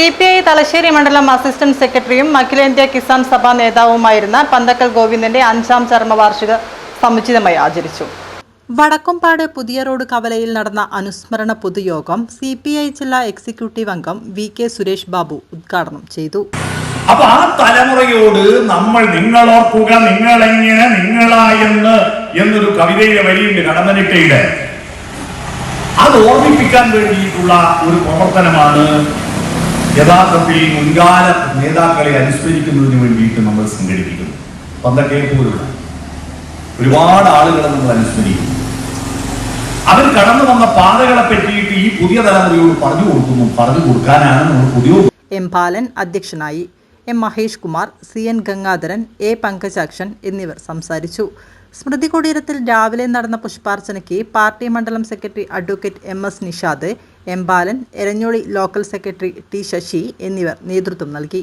C P I Thalassery മണ്ഡലം assistant സെക്രട്ടറിയും അഖിലേന്ത്യാ കിസാൻ സഭാ നേതാവുമായിരുന്ന പന്തക്കൽ ഗോവിന്ദന്റെ അഞ്ചാം ചരമവാർഷിക സമുചിതമായി ആചരിച്ചു. വടക്കുംപാട് പുതിയ റോഡ് കവലയിൽ നടന്ന അനുസ്മരണ പൊതുയോഗം സി പി ഐ ജില്ലാ എക്സിക്യൂട്ടീവ് അംഗം വി കെ സുരേഷ് ബാബു ഉദ്ഘാടനം ചെയ്തു. അപ്പൊ ആ തലമുറയോട് നമ്മൾ നിങ്ങൾ ഓർക്കുക നിങ്ങൾ നിങ്ങളെങ്ങനെ നിങ്ങളായെന്ന് എന്നൊരു കവിതയിലെ വരിയുണ്ട് കടമനിട്ടയുടെ അത് ഓർമ്മിപ്പിക്കാൻ വേണ്ടിയിട്ടുള്ള ഒരു പ്രവർത്തനമാണ് യഥാർത്ഥത്തിൽ മുൻകാല നേതാക്കളെ അനുസ്മരിക്കുന്നതിന് വേണ്ടിയിട്ട് നമ്മൾ സംഘടിപ്പിക്കുന്നു. പന്തക്കെ പോലുള്ള ഒരുപാട് ആളുകളെ നമ്മൾ അനുസ്മരിക്കുന്നു. അവർ കടന്നു വന്ന പാതകളെ പറ്റിയിട്ട് ഈ പുതിയ തലമുറയോട് പറഞ്ഞു കൊടുക്കുന്നു പറഞ്ഞു കൊടുക്കാനാണ് നമ്മൾ പുതിയ എം ബാലൻ അധ്യക്ഷനായി M Mahesh Kumar C N Gangadharan A Pankajakshan എന്നിവർ സംസാരിച്ചു. സ്മൃതി കുടീരത്തിൽ രാവിലെ നടന്ന പുഷ്പാർച്ചനയ്ക്ക് പാർട്ടി മണ്ഡലം secretary advocate M S Nishad M Balan Eranholi local secretary T Sasi എന്നിവർ നേതൃത്വം നൽകി.